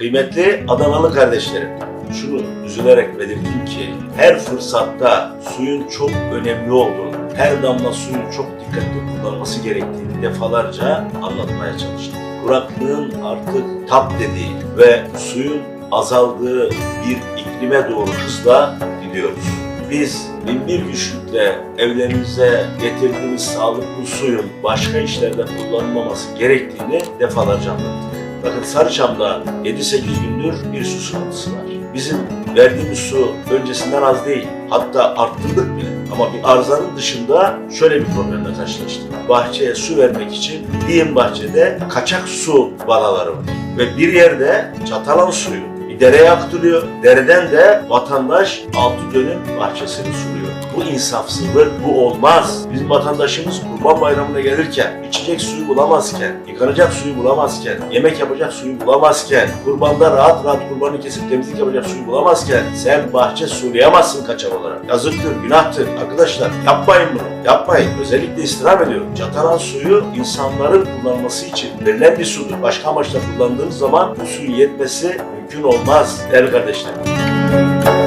Kıymetli Adanalı kardeşlerim, şunu üzülerek belirteyim ki her fırsatta suyun çok önemli olduğunu, her damla suyun çok dikkatli kullanılması gerektiğini defalarca anlatmaya çalıştım. Kuraklığın artık tap dediği ve suyun azaldığı bir iklime doğru hızla gidiyoruz. Biz bin bir güçlükle evlerimize getirdiğimiz sağlıklı suyun başka işlerde kullanılmaması gerektiğini defalarca anlattık. Bakın Sarıçam'da 7-8 gündür bir su sıkıntısı var. Bizim verdiğimiz su öncesinden az değil. Hatta arttırdık bile. Ama bir arızanın dışında şöyle bir problemle karşılaştık. Bahçeye su vermek için diyeyim bahçede kaçak su vanaları var. Ve bir yerde çatalan suyu bir dereye aktarıyor. Dereden de vatandaş altı dönüm bahçesini suluyor. Bu insafsızlık, bu olmaz. Bizim vatandaşımız Kurban Bayramı'na gelirken, içecek suyu bulamazken, yıkanacak suyu bulamazken, yemek yapacak suyu bulamazken, kurbanda rahat rahat kurbanı kesip temizlik yapacak suyu bulamazken sen bahçe sulayamazsın kaçak olarak. Yazıktır, günahtır. Arkadaşlar yapmayın bunu. Yapmayın. Özellikle istirham ediyorum. Çataran suyu insanların kullanması için verilen bir sudur. Başka amaçla kullandığınız zaman bu suyun yetmesi mümkün olmaz değerli kardeşlerim.